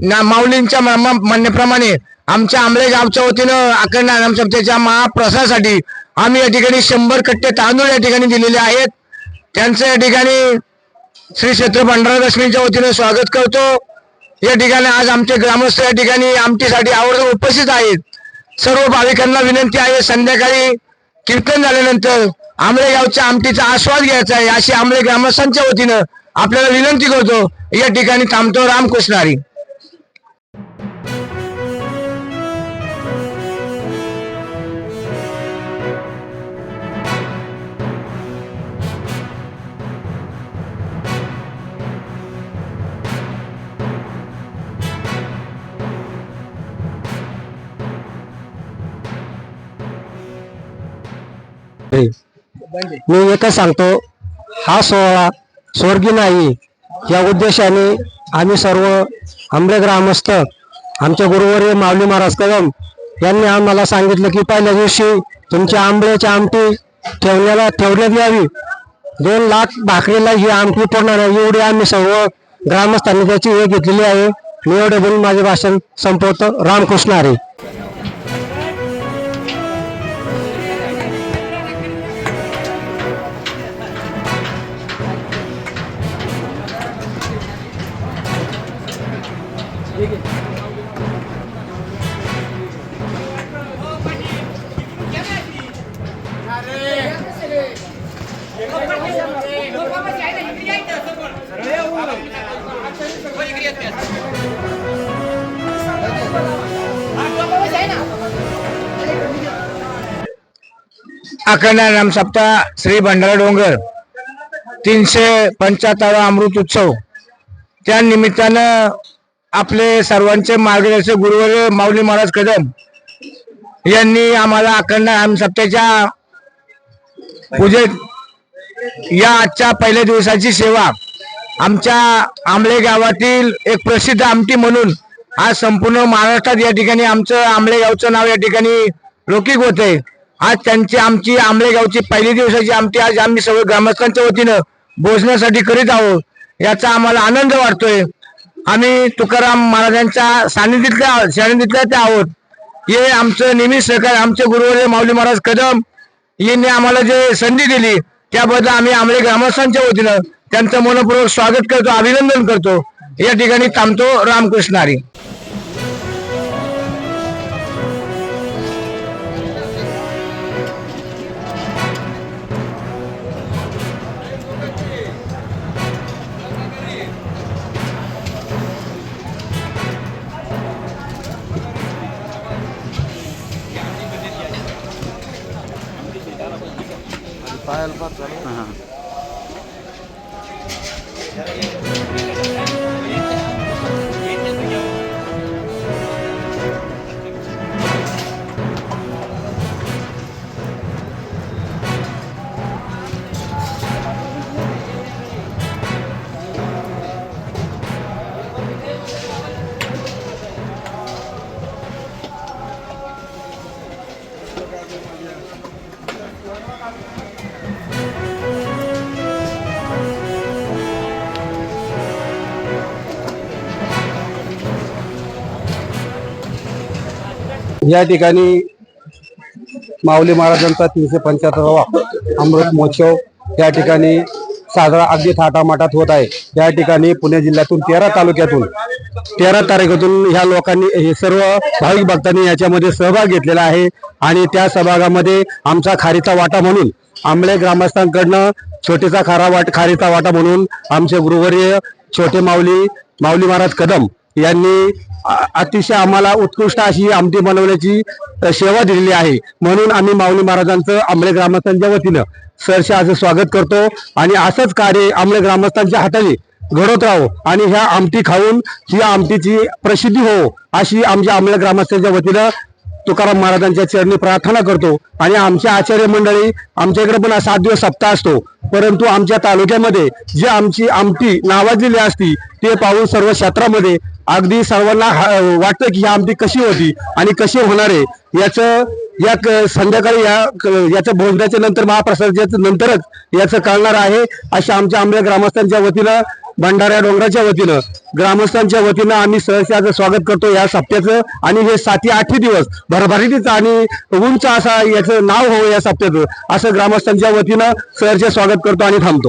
ना माऊलींच्या म्हणण्याप्रमाणे आमच्या आंबळे गावच्या वतीनं अखंड नाम महाप्रसादासाठी आम्ही या ठिकाणी शंभर कट्टे तांदूळ या ठिकाणी दिलेले आहेत. त्यांचं या ठिकाणी श्री क्षेत्र भंडारा वतीनं स्वागत करतो. या ठिकाणी आज आमचे ग्रामस्थ या ठिकाणी आमटीसाठी आवर्जून उपस्थित आहेत. सर्व भाविकांना विनंती आहे संध्याकाळी कीर्तन झाल्यानंतर आंबळे गावच्या आमटीचा आस्वाद घ्यायचा आहे अशी आंबळे ग्रामस्थांच्या वतीनं आपल्याला विनंती करतो. या ठिकाणी थांबतो रामकृष्णारी मी एकच सांगतो हा सोहळा स्वर्गीय नाही या उद्देशाने आम्ही सर्व आंबे ग्रामस्थ आमच्या गुरुवर्य माऊली महाराज कदम यांनी आम्हाला सांगितलं की पहिल्या दिवशी तुमच्या आंबल्याची आमटी ठेवण्याला ठेवण्यात यावी. दोन लाख भाकरीला ही आमटी पडणार आहे एवढी आम्ही सर्व ग्रामस्थांनी त्याची हे घेतलेली आहे. मी एवढे बोलून माझे भाषण संपवतो. रामकृष्ण हरी. अखंड नाम सप्ताह श्री भंडारा डोंगर तीनशे पंच्याहत्तरावा अमृत उत्सव. त्या निमित्तानं आपले सर्वांचे मार्गदर्शक गुरुवर माऊली महाराज कदम यांनी आम्हाला अखंड नाम सप्त्याच्या पूजेत या आजच्या पहिल्या दिवसाची सेवा आमच्या आंबळे गावातील एक प्रसिद्ध आमटी म्हणून आज संपूर्ण महाराष्ट्रात या ठिकाणी आमचं आंबळे गावचं नाव या ठिकाणी लौकिक होत. आहे आज त्यांची आमची आंबळे गावची पहिली दिवसाची आमटी आज आम्ही सर्व ग्रामस्थांच्या वतीनं भोजनासाठी करीत आहोत. याचा आम्हाला आनंद वाटतोय. आम्ही तुकाराम महाराजांच्या सानिधीतल्या सानिध्यातल्या ते आहोत. हे आमचं नेहमी सहकार आमचे गुरुवर्य माऊली महाराज कदम यांनी आम्हाला जे संधी दिली त्याबद्दल आम्ही आमले ग्रामस्थांच्या वतीनं त्यांचं मनपूर्वक स्वागत करतो अभिनंदन करतो. या ठिकाणी थांबतो रामकृष्ण हरी. البطل. या ठिकाणी माऊली महाराजांचा तीनशे पंच्याहत्तरावा अमृत महोत्सव या ठिकाणी साजरा अगदी थाटामाटात होत आहे. या ठिकाणी पुणे जिल्ह्यातून तेरा तालुक्यातून तेरा तारखेतून ह्या लोकांनी हे सर्व भाविक भक्तांनी याच्यामध्ये सहभाग घेतलेला आहे आणि त्या सहभागामध्ये आमचा खारीचा वाटा म्हणून आंबळे ग्रामस्थांकडनं छोटेचा खारा वाट खारीचा वाटा म्हणून आमचे गुरुवर्य छोटे माऊली माऊली महाराज कदम यांनी अतिशय आम्हाला उत्कृष्ट अशी आमटी बनवण्याची सेवा दिलेली आहे. म्हणून आम्ही माऊली महाराजांचं आंबळे ग्रामस्थांच्या वतीनं सरशा असं स्वागत करतो आणि असंच कार्य आंबळे ग्रामस्थांच्या हाताने घडवत राहो आणि ह्या आमटी खाऊन ही आमटीची प्रसिद्धी हो अशी आमच्या आंबळे ग्रामस्थांच्या वतीनं तुकाराम महाराजांच्या चरणी प्रार्थना करतो. आणि आमच्या आचार्य मंडळी आमच्या इकडे पण सात दिवस सप्ताह असतो. परंतु आमच्या तालुक्यामध्ये जी आमची आमटी नावाजलेली असती ते पाहून सर्व क्षेत्रामध्ये अगदी सर्वांना वाटतं की ही आमटी कशी होती आणि कशी होणार आहे याचं या क- संध्याकाळी या क- याचं भोजनाच्या नंतर महाप्रसादाच्या नंतरच याचं कळणार आहे अशा आमच्या आंबे ग्रामस्थांच्या वतीनं भंडाऱ्या डोंगराच्या वतीनं. ग्रामस्थांच्या वतीनं आम्ही सहस्याचं स्वागत करतो या सप्त्याचं आणि हे साती आठवी दिवस भरभराटीचं आणि उंच असा याचं नाव हो या सप्त्याचं असं ग्रामस्थांच्या वतीनं सहर्ष स्वागत करतो आणि थांबतो.